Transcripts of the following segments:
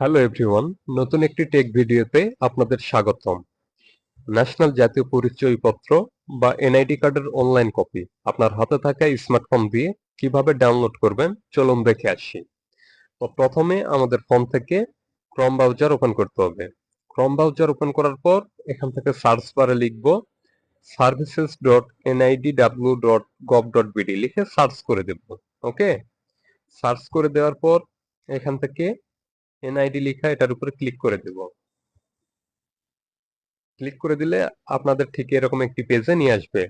Hello everyone নতুন একটি take ভিডিওতে আপনাদের স্বাগতম। ন্যাশনাল জাতীয় পরিচয়পত্র বা এনআইডি কার্ডের অনলাইন কপি আপনার হাতে থাকা স্মার্টফোন দিয়ে কীভাবে ডাউনলোড করবেন, চলুন দেখে আসি। তো প্রথমে আমাদের ফোন থেকে ক্রম ব্রাউজার ওপেন করতে হবে। ক্রম ব্রাউজার ওপেন করার পর এখান থেকে সার্চ বারে লিখব services dot NID W dot gov dot BD লিখে সার্চ করে দেব ওকে সার্চ করে দেওয়ার পর এখান থেকে এনআইডি লেখা এটার উপরে ক্লিক করে দেব। ক্লিক করে দিলে আপনাদের ঠিক এরকম একটি পেজে নিয়ে আসবে।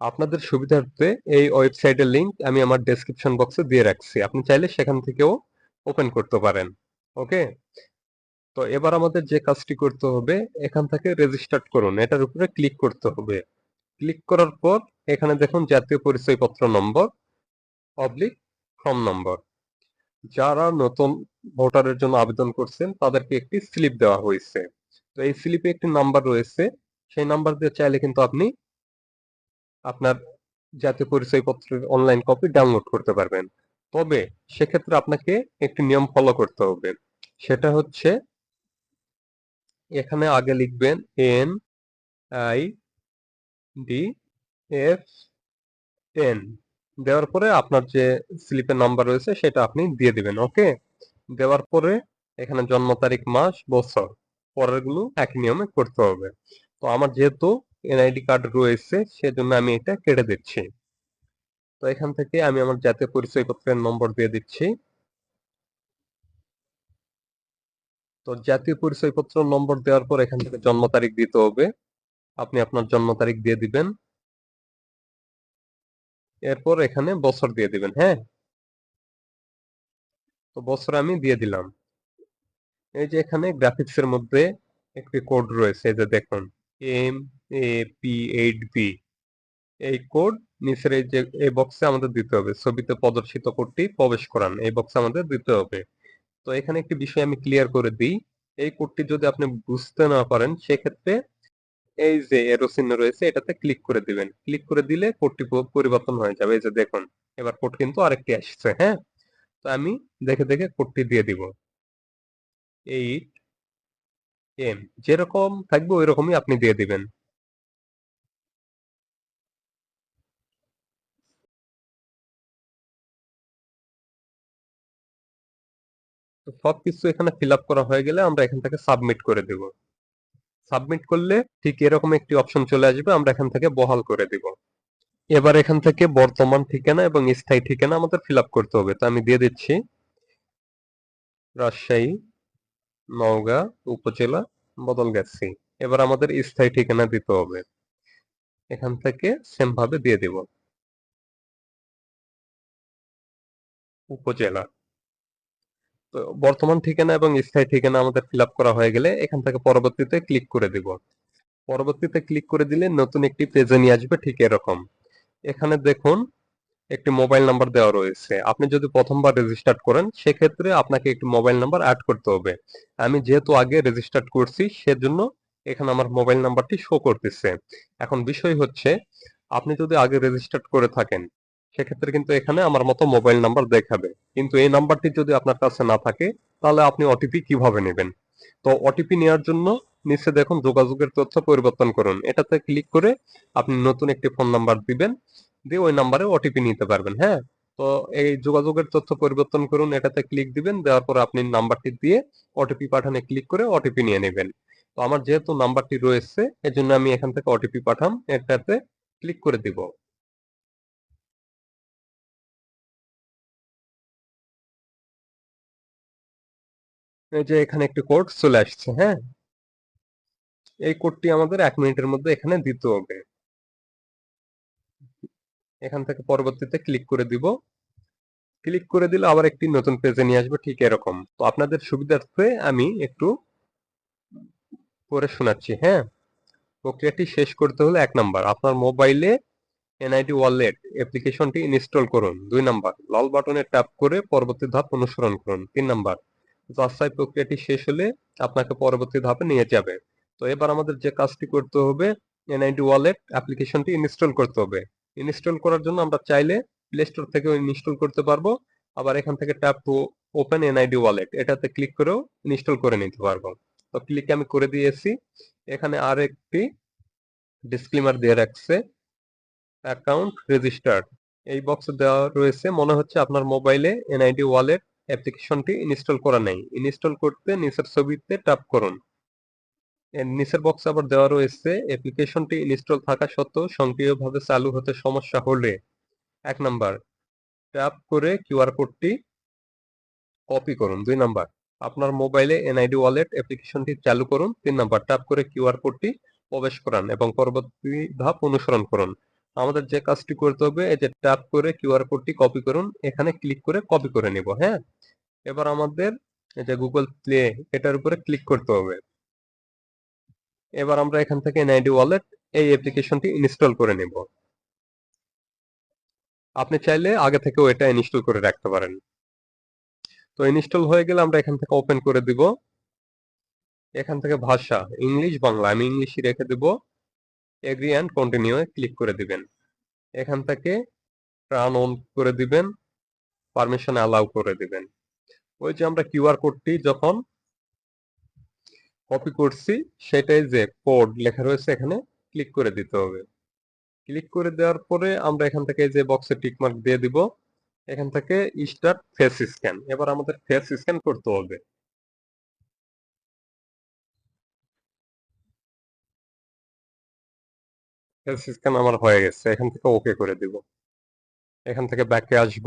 আপনাদের সুবিধার্থে এই ওয়েবসাইটের লিংক আমি আমার ডেসক্রিপশন বক্সে দিয়ে রাখছি। আপনি চাইলে সেখান থেকেও ওপেন করতে পারেন। ওকে তো এবার আমাদের যে কাজটি করতে হবে, এখান থেকে রেজিস্টার করুন। এটার উপরে ক্লিক করতে হবে। ক্লিক করার পর এখানে দেখুন জাতীয় পরিচয়পত্র নম্বর অবলিক ফর্ম নম্বর যারা নতুন ভোটারের জন্য আবেদন করছেন, তাদেরকে একটি স্লিপ দেওয়া হয়েছে। তো এই স্লিপে একটি নাম্বার রয়েছে। সেই নাম্বার দিয়ে চাইলে কিন্তু আপনি আপনার জাতীয় পরিচয়পত্রের অনলাইন কপি ডাউনলোড করতে পারবেন। তবে সেক্ষেত্রে আপনাকে একটি নিয়ম ফলো করতে হবে। সেটা হচ্ছে এখানে আগে লিখবেন N I D F N. দেওয়ার পরে আপনার যে স্লিপের নাম্বার রয়েছে সেটা আপনি দিয়ে দিবেন ওকে দেওয়ার পরে এখানে জন্ম তারিখ, মাস, বছর পরেরগুলো একই নিয়মে করতে হবে। তো আমার যেহেতু এনআইডি কার্ড রয়েছে সেজন্য আমি এটা কেটে দিচ্ছি। তো এখান থেকে আমি আমার জাতীয় পরিচয়পত্রের নম্বর দিয়ে দিচ্ছি। তো জাতীয় পরিচয়পত্র নম্বর দেওয়ার পর এখান থেকে জন্ম তারিখ দিতে হবে। আপনি আপনার জন্ম তারিখ দিয়ে দিবেন। এরপর এখানে বছর দিয়ে দিবেন হ্যাঁ? তো বছর আমি দিয়ে দিলাম। এই যে এখানে গ্রাফিক্স এর মধ্যে একটি কোড রয়েছে যে দেখুন M A P eight B এই কোড নিচের এই যে, এই বক্সে আমাদের দিতে হবে, ছবিতে প্রদর্শিত কোডটি প্রবেশ করান, এই বক্সে আমাদের দিতে হবে। তো এখানে একটি বিষয় আমি ক্লিয়ার করে দিই, এই কোডটি যদি আপনি বুঝতে না পারেন, সেক্ষেত্রে এই যে এরো চিহ্ন রয়েছে, এটাতে ক্লিক করে দিবেন। ক্লিক করে দিলে কোডটি পরিবর্তন হয়ে যাবে। এই যে দেখুন, এবার কোড কিন্তু আরেকটি আসছে হ্যাঁ? তো আমি দেখে দেখে কোডটি দিয়ে দিব। এইট এম যেরকম থাকবে ওই রকমই আপনি দিয়ে দিবেন। সবকিছু এখানে ফিল আপ করা হয়ে গেলে আমরা এখান থেকে সাবমিট করে দেব। সাবমিট করলে ঠিক এরকম একটি অপশন চলে আসবে, আমরা এখান থেকে বহাল করে দিব। এবার এখান থেকে বর্তমান ঠিকানা এবং স্থায়ী ঠিকানা আমাদের ফিল করতে হবে। তো আমি দিয়ে দিচ্ছি, রাজশাহী, নওগাঁ, উপজেলা, বদলগাছি। এবার আমাদের স্থায়ী ঠিকানা দিতে হবে। এখান থেকে সেম ভাবে দিয়ে দিব। উপজেলা। বর্তমান ঠিকানা এবং স্থায়ী ঠিকানা আমাদের ফিল করা হয়ে গেলে এখান থেকে পরবর্তীতে ক্লিক করে দিব। পরবর্তীতে ক্লিক করে দিলে নতুন একটি পেজে নিয়ে আসবে ঠিক এরকম। এখানে দেখুন, একটি মোবাইল নাম্বার দেওয়া রয়েছে। আপনি যদি প্রথমবার রেজিস্টার করেন, সেক্ষেত্রে আপনাকে একটি মোবাইল নাম্বার অ্যাড করতে হবে। আমি যেহেতু আগে রেজিস্টার করছি, সেজন্য এখানে আমার মোবাইল নাম্বারটি শো করতেছে। এখন বিষয় হচ্ছে, আপনি যদি আগে রেজিস্টার করে থাকেন সেক্ষেত্রে কিন্তু এখানে আমার মতো মোবাইল নাম্বার দেখাবে। কিন্তু এই নাম্বারটি যদি আপনার কাছে না থাকে, তাহলে আপনি ওটিপি কীভাবে নেবেন? তো ওটিপি নেওয়ার জন্য নিচে দেখুন যোগাযোগের তথ্য পরিবর্তন করুন। এটাতে ক্লিক করে আপনি নতুন একটি ফোন নাম্বার দিবেন, দিয়ে ওই নাম্বারে ওটিপি নিতে পারবেন হ্যাঁ? তো এই যোগাযোগের তথ্য পরিবর্তন করুন, এটাতে ক্লিক দিবেন, দেওয়ার পর আপনি নাম্বারটি দিয়ে ওটিপি পাঠানে ক্লিক করে ওটিপি নিয়ে নেবেন। তো আমার যেহেতু নাম্বারটি রয়েছে, এজন্য আমি এখান থেকে ওটিপি পাঠাম, এটাতে ক্লিক করে দিব। যে এখানে একটি কোড চলে আসছে হ্যাঁ? এই কোডটি আমাদের এক মিনিটের মধ্যে এখানে দিতে হবে। এখান থেকে পরবর্তীতে ক্লিক করে দিব। ক্লিক করে দিলে আবার একটি নতুন পেজে নিয়ে আসবে, ঠিক এরকম। তো আপনাদের সুবিধার্থে আমি একটু পরে শোনাচ্ছি হ্যাঁ? প্রক্রিয়াটি শেষ করতে হলে এক নাম্বার। আপনার মোবাইলে এনআইডি ওয়ালেট অ্যাপ্লিকেশনটি ইনস্টল করুন, দুই নাম্বার। লাল বাটনে ট্যাপ করে পরবর্তী ধাপ অনুসরণ করুন, তিন নাম্বার। যাচাই প্রক্রিয়াটি শেষ হলে আপনাকে পরবর্তী ধাপে নিয়ে যাবে। তো এবার আমাদের যে কাজটি করতে হবে এনআইডি ওয়ালেট অ্যাপ্লিকেশনটি ইনস্টল করতে হবে। ইনস্টল করার জন্য আমরা চাইলে প্লে স্টোর থেকে ইনস্টল করতে পারব। আবার এখান থেকে tap to open NID wallet এটাতে ক্লিক করেও ইনস্টল করে নিতে পারব। তো ক্লিক আমি করে দিয়েছি। এখানে আর একটি ডিসক্লেমার দিয়ে রাখছে অ্যাকাউন্ট রেজিস্টার্ড এই বক্সে দেওয়া রয়েছে, মনে হচ্ছে আপনার মোবাইলে এনআইডি ওয়ালেট অ্যাপ্লিকেশনটি ইনস্টল করা নেই। ইনস্টল করতে নিচের ছবিতে ট্যাপ করুন। নিচের বক্সে আবার দেওয়া রয়েছে, অ্যাপ্লিকেশনটি ইনস্টল থাকা সত্ত্বেও সক্রিয়ভাবে চালু হতে সমস্যা হলে। এক নাম্বার ট্যাপ করে কিউআর কোডটি কপি করুন। দুই নাম্বার, আপনার মোবাইলে এনআইডি ওয়ালেট অ্যাপ্লিকেশনটি চালু করুন। তিন নাম্বার ট্যাপ করে কিউআর কোডটি প্রবেশ করান এবং পরবর্তী ধাপ অনুসরণ করুন। আমাদের যে কাজটি করতে হবে, এই যে ট্যাপ করে কিউআর কোডটি কপি করুন। এখানে ক্লিক করে কপি করে নিব হ্যাঁ? এবার আমাদের এই যে গুগল প্লে এটার উপরে ক্লিক করতে হবে। এবার আমরা এখান থেকে এনআইডি ওয়ালেট এই অ্যাপ্লিকেশনটি ইনস্টল করে নেব। আপনি চাইলে আগে থেকেও এটা ইনস্টল করে রাখতে পারেন। তো ইনস্টল হয়ে গেলে আমরা এখান থেকে ওপেন করে দিব। এখান থেকে ভাষা ইংলিশ বাংলা, আমি ইংলিশই রেখে দিব। এগ্রি অ্যান্ড কন্টিনিউ এ ক্লিক করে দিবেন। এখান থেকে রান অন করে দিবেন পারমিশন অ্যালাউ করে দিবেন। ওই যে আমরা কিউআর কোডটি যখন কপি করছি, সেটাই যে কোড লেখা রয়েছে এখানে ক্লিক করে দিতে হবে। ক্লিক করে দেওয়ার পরে আমরা এখান থেকে যে বক্সে টিক মার্ক দিয়ে দিব, এখান থেকে স্টার্ট ফেস স্ক্যান এবার আমাদের ফেস স্ক্যান করতে হবে। ফেস স্ক্যান আমার হয়ে গেছে, এখান থেকে ওকে করে দিব। এখান থেকে ব্যাকে আসব।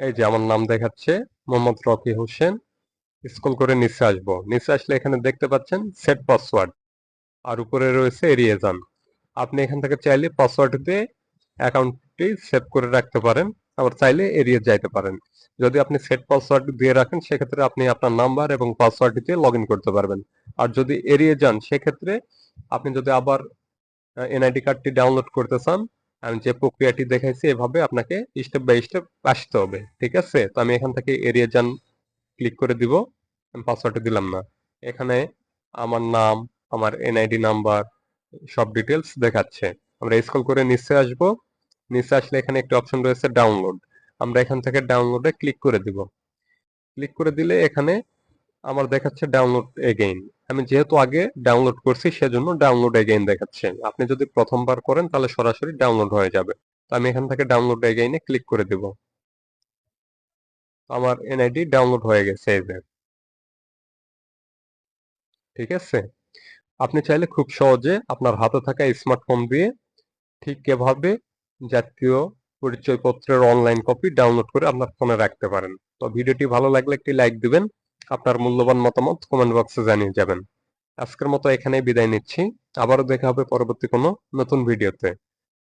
এই যে আমার নাম দেখাচ্ছে, মোহাম্মদ রকি হোসেন। স্কুল করে নিচে আসব। নিচে আসলে এখানে দেখতে পাচ্ছেন সেট পাসওয়ার্ড আর উপরে রয়েছে এড়িয়ে যান আপনি এখান থেকে চাইলে পাসওয়ার্ড দিয়ে অ্যাকাউন্টটি সেভ করে রাখতে পারেন। আবার চাইলে এড়িয়ে যাইতে পারেন। যদি আপনি সেট পাসওয়ার্ড দিয়ে রাখেন, সেক্ষেত্রে আপনি আপনার নাম্বার এবং পাসওয়ার্ড দিয়ে লগ করতে পারবেন। আর যদি এড়িয়ে যান, সেক্ষেত্রে আপনি যদি আবার এনআইডি কার্ডটি ডাউনলোড করতে চান, আমি যে প্রক্রিয়াটি দেখাইছি, এভাবে আপনাকে স্টেপ বাই স্টেপ আসতে হবে, ঠিক আছে? তো আমি এখান থেকে এরিয়া যান ক্লিক করে দিব, আমি পাসওয়ার্ড দিলাম না। এখানে আমার নাম, আমার এনআইডি নাম্বার সব ডিটেলস দেখাচ্ছে। আমরা স্ক্রল করে নিচে আসব, নিচে আসলে এখানে একটা অপশন রয়েছে ডাউনলোড আমরা এখান থেকে ডাউনলোডে ক্লিক করে দিব। ক্লিক করে দিলে এখানে আমার দেখাচ্ছে ডাউনলোড এগেইন আমি যেহেতু আগে ডাউনলোড করছি, সেজন্য ডাউনলোড এগেইন দেখাচ্ছে। আপনি যদি প্রথমবার করেন, তাহলে সরাসরি ডাউনলোড হয়ে যাবে। তো আমি এখান থেকে ডাউনলোড এগেইনে ক্লিক করে দিব। আমার এনআইডি ডাউনলোড হয়ে গেছে এই যে। ঠিক আছে? আপনি চাইলে খুব সহজে আপনার হাতে থাকা স্মার্টফোন দিয়ে ঠিক এভাবে জাতীয় পরিচয়পত্রের অনলাইন কপি ডাউনলোড করে আপনার ফোনে রাখতে পারেন। তো ভিডিওটি ভালো লাগলে একটি লাইক দিবেন। আপনার মূল্যবান মতামত কমেন্ট বক্সে জানিয়ে যাবেন। আজকের মতো এখানেই বিদায় নিচ্ছি। আবারও দেখা হবে পরবর্তী কোনো নতুন ভিডিওতে